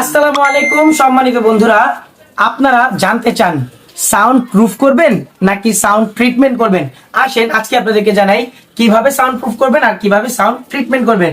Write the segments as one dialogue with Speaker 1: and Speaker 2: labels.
Speaker 1: আসসালামু আলাইকুম, সম্মানিত বন্ধুরা। আপনারা জানতে চান সাউন্ড প্রুফ করবেন নাকি সাউন্ড ট্রিটমেন্ট করবেন? আসেন, আজকে আপনাদেরকে জানাই কীভাবে সাউন্ড প্রুফ করবেন আর কীভাবে সাউন্ড ট্রিটমেন্ট করবেন।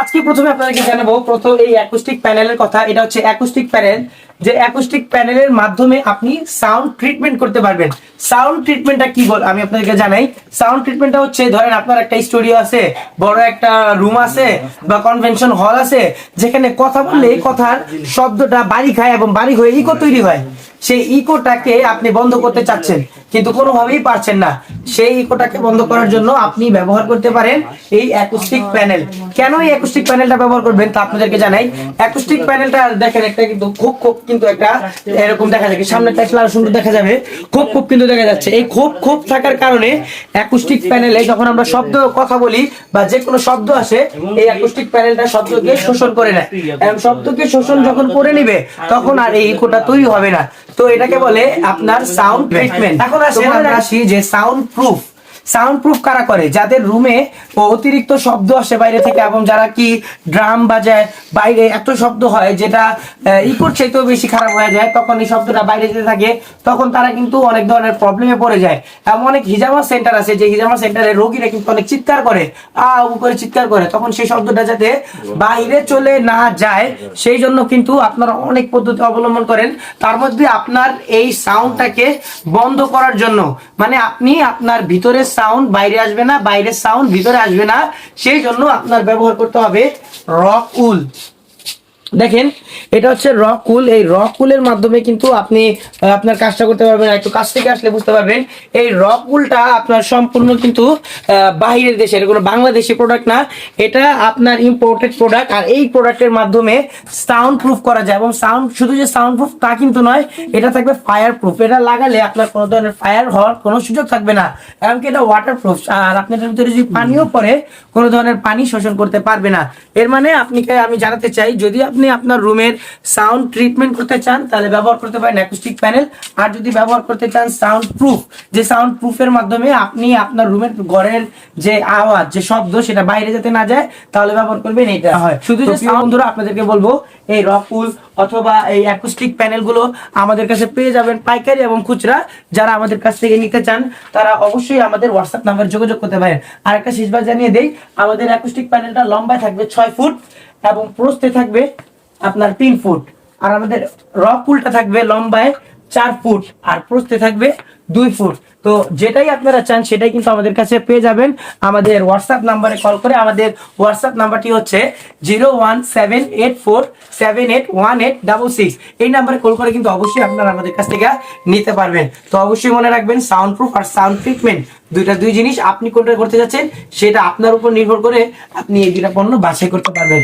Speaker 1: আজকে প্রথমে আপনাদেরকে জানাব, প্রথম এই অ্যাকুস্টিক প্যানেলের কথা। এটা হচ্ছে অ্যাকুস্টিক প্যানেল যে অ্যাকুস্টিক প্যানেলের মাধ্যমে আপনি সাউন্ড ট্রিটমেন্ট করতে পারবেন। সাউন্ড ট্রিটমেন্টটা কি বল আমি আপনাদেরকে জানাই। সাউন্ড ট্রিটমেন্টটা হচ্ছে, ধরেন আপনার একটা স্টুডিও আছে, বড় একটা রুম আছে, বা কনভেনশন হল আছে, যেখানে কথা বললে এই কথার শব্দটা বাড়ি খায় এবং বাড়ি হয়ে ইকো তৈরি হয়। সেই ইকোটাকে আপনি বন্ধ করতে চাচ্ছেন, কিন্তু কোনোভাবেই পারছেন না। সেই ইকোটাকে বন্ধ করার জন্য আপনি ব্যবহার করতে পারেন এই অ্যাকুস্টিক প্যানেল কেন এই অ্যাকুস্টিক প্যানেলটা ব্যবহার করবেন তা আপনাদেরকে জানাই। অ্যাকুস্টিক প্যানেলটা দেখেন একটা কিন্তু খুব খুব কিন্তু একটা এরকম দেখা যায় সামনে আসলে আরও সুন্দর দেখা যাবে। খুব খুব কিন্তু দেখা যাচ্ছে। এই খুব খুব থাকার কারণে অ্যাকুস্টিক প্যানেলে যখন আমরা শব্দ কথা বলি বা যে কোনো শব্দ আসে এই অ্যাকুস্টিক প্যানেলটা শব্দকে শোষণ করে নেয়। এবং শব্দকে শোষণ যখন করে নিবে তখন আর এই ইকোটা তৈরি হবে না। তো এটাকে বলে আপনার সাউন্ড ট্রিটমেন্ট এখন আসেন আমরা আসি। যে সাউন্ড প্রুফ সাউন্ড প্রুফ কারা করে? যাদের রুমে অতিরিক্ত শব্দ আসে বাইরে থেকে এবং যারা কি ড্রাম বাজায়, বাইরে এত শব্দ হয় যেটা ইকোর চাইতেও বেশি খারাপ হয়ে যায়। তখন এই শব্দটা বাইরে যেতে থাকে, তখন তারা কিন্তু অনেক ধরনের প্রবলেমে পড়ে যায়। এমন অনেক হিজামা সেন্টার আছে, যে হিজামা সেন্টারে রোগীরা কিন্তু অনেক চিৎকার করে। আ করে চিৎকার করে। তখন সেই শব্দটা যাতে বাইরে চলে না যায়, সেই জন্য কিন্তু আপনারা অনেক পদ্ধতি অবলম্বন করেন। তার মধ্যে আপনার এই সাউন্ডটাকে বন্ধ করার জন্য মানে আপনি আপনার ভিতরের সাউন্ড বাইরে আসবে না, বাইরের সাউন্ড ভিতরে আসবে না। সেই জন্য আপনার ব্যবহার করতে হবে রক উল দেখেন, এটা হচ্ছে রক কুল। এই রক কুলের মাধ্যমে কিন্তু আপনি আপনার কাজটা করতে পারবেন একটু কাছ থেকে আসলে বুঝতে পারবেন। এই রক কুলটা আপনার সম্পূর্ণ কিন্তু বাহিরের দেশের কোনো বাংলাদেশি প্রোডাক্ট না, এটা আপনার ইম্পোর্টেড প্রোডাক্ট আর এই প্রোডাক্টের মাধ্যমে সাউন্ড প্রুফ করা যায়। এবং সাউন্ড শুধু যে সাউন্ড প্রুফ তা কিন্তু নয়, এটা থাকবে ফায়ার প্রুফ এটা লাগালে আপনার কোনো ধরনের ফায়ার হওয়ার কোনো সুযোগ থাকবে না। এমনকি এটা ওয়াটার প্রুফ আর আপনার ভিতরে যদি পানিও পড়ে, কোনো ধরনের পানি শোষণ করতে পারবে না। এর মানে আপনি আমি জানাতে চাই, যদি আপনি আপনার রুমের সাউন্ড ট্রিটমেন্ট করতে চান তাহলে ব্যবহার করতে পারেন অ্যাকুস্টিক প্যানেল আর যদি ব্যবহার করতে চান সাউন্ড প্রুফ যে সাউন্ড প্রুফের মাধ্যমে আপনি আপনার রুমের ঘরের যে আওয়াজ যে শব্দ সেটা বাইরে যেতে না যায় তাহলে ব্যবহার করবেন এইটা হয়। শুধু যে সাউন্ড বন্ধুরা আপনাদেরকে বলব এই রকুল অথবা এই অ্যাকুস্টিক প্যানেলগুলো আমাদের কাছে পেয়ে যাবেন পাইকারি এবং খুচরা। যারা আমাদের কাছ থেকে নিতে চান, তারা অবশ্যই আমাদের হোয়াটসঅ্যাপ নাম্বার যোগাযোগ করতে পারেন। আর একটা শেষবার জানিয়ে দেই, আমাদের অ্যাকুস্টিক প্যানেলটা লম্বায় থাকবে ছয় ফুট এবং প্রস্তে থাকবে আপনার তিন ফুট। আর আমাদের রক পুলটা থাকবে লম্বায় চার ফুট আর প্রস্থে থাকবে দুই ফুট। তো যেটাই আপনারা চান, সেটাই কিন্তু আমাদের কাছে পেয়ে যাবেন। আমাদের হোয়াটসঅ্যাপ নাম্বারে কল করে আমাদের হোয়াটসঅ্যাপ নাম্বারটি হচ্ছে zero one seven eight four seven eight one eight double six এই নাম্বারে কল করে কিন্তু অবশ্যই আপনারা আমাদের কাছ থেকে নিতে পারবেন। তো অবশ্যই মনে রাখবেন সাউন্ড প্রুফ আর সাউন্ড ট্রিটমেন্ট দুইটা দুই জিনিস আপনি কোনটা করতে যাচ্ছেন, সেটা আপনার উপর নির্ভর করে আপনি এই দুটা পণ্য বাছাই করতে পারবেন।